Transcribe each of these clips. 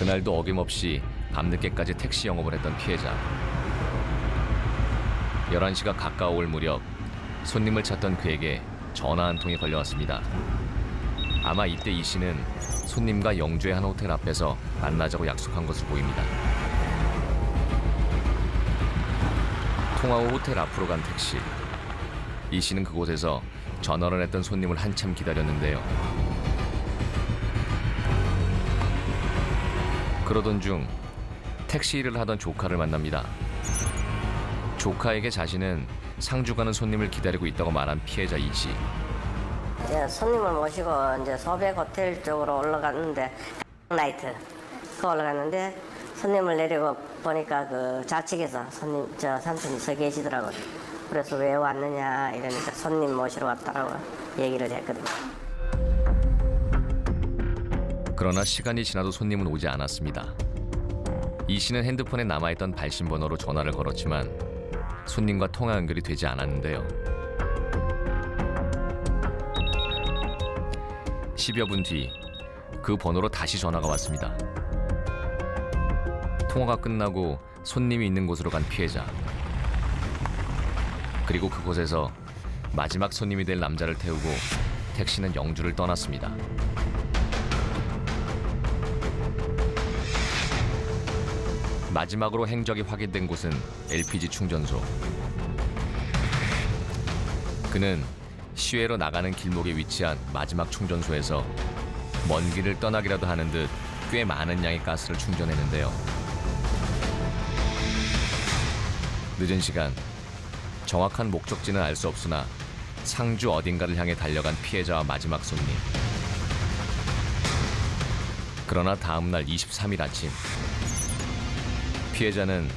그날도 어김없이 밤늦게까지 택시 영업을 했던 피해자. 11시가 가까워올 무렵 손님을 찾던 그에게 전화 한 통이 걸려왔습니다. 아마 이때 이 씨는 손님과 영주의 한 호텔 앞에서 만나자고 약속한 것으로 보입니다. 통화 후 호텔 앞으로 간 택시. 이 씨는 그곳에서 전화를 했던 손님을 한참 기다렸는데요. 그러던 중 택시 일을 하던 조카를 만납니다. 조카에게 자신은 상주 가는 손님을 기다리고 있다고 말한 피해자 이 씨. 이제 손님을 모시고 이제 소백 호텔 쪽으로 올라갔는데 나이트 그 올라갔는데 손님을 내리고 보니까 그 좌측에서 손님 저 삼촌이 서 계시더라고요. 그래서 왜 왔느냐 이러니까 손님 모시러 왔다라고 얘기를 했거든요. 그러나 시간이 지나도 손님은 오지 않았습니다. 이 씨는 핸드폰에 남아있던 발신 번호로 전화를 걸었지만 손님과 통화 연결이 되지 않았는데요. 10여 분 뒤 그 번호로 다시 전화가 왔습니다. 통화가 끝나고 손님이 있는 곳으로 간 피해자. 그리고 그곳에서 마지막 손님이 될 남자를 태우고 택시는 영주를 떠났습니다. 마지막으로 행적이 확인된 곳은 LPG 충전소. 그는 시외로 나가는 길목에 위치한 마지막 충전소에서 먼 길을 떠나기라도 하는 듯 꽤 많은 양의 가스를 충전했는데요. 늦은 시간 정확한 목적지는 알 수 없으나 상주 어딘가를 향해 달려간 피해자와 마지막 손님. 그러나 다음 날 23일 아침 피해자는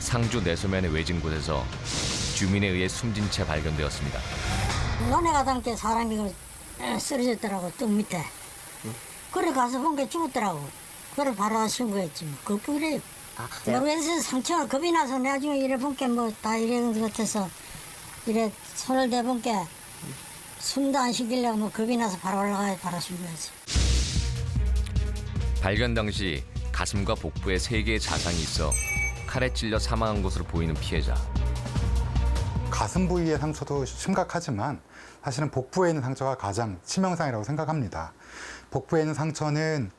상주 내소면의 외진 곳에서 주민에 의해 숨진 채 발견되었습니다. 너네가 담게 사람이 그 쓰러졌더라고 뚝 밑에. 그래 가서 본 게 죽었더라고. 그걸 바로 신고했지 뭐. 그뿐이래요 모르겠어요 상처가 겁이 나서 나중에 이래 본게 뭐 다 이래 것 같아서 이래 손을 대본 게 숨도 안 쉬기려고 뭐 겁이 나서 바로 올라가야 바로 신고했지. 발견 당시 가슴과 복부에 세 개의 자상이 있어 칼에 찔려 사망한 것으로 보이는 피해자. 가슴 부위의 상처도 심각하지만 사실은 복부에 있는 상처가 가장 치명상이라고 생각합니다. 복부에 있는 상처는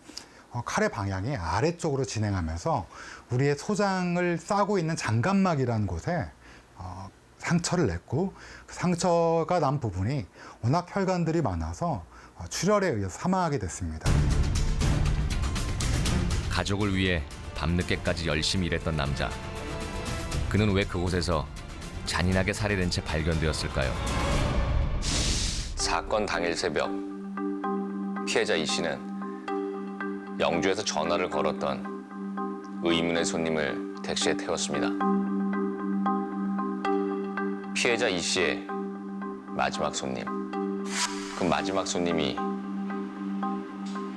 어, 칼의 방향이 아래쪽으로 진행하면서 우리의 소장을 싸고 있는 장갑막이라는 곳에 어, 상처를 냈고 그 상처가 난 부분이 워낙 혈관들이 많아서 어, 출혈에 의해서 사망하게 됐습니다. 가족을 위해 밤늦게까지 열심히 일했던 남자. 그는 왜 그곳에서 잔인하게 살해된 채 발견되었을까요? 사건 당일 새벽 피해자 이 씨는 영주에서 전화를 걸었던 의문의 손님을 택시에 태웠습니다. 피해자 이 씨의 마지막 손님. 그 마지막 손님이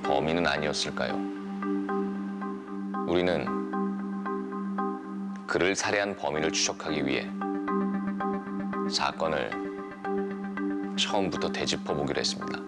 범인은 아니었을까요? 우리는 그를 살해한 범인을 추적하기 위해 사건을 처음부터 되짚어 보기로 했습니다.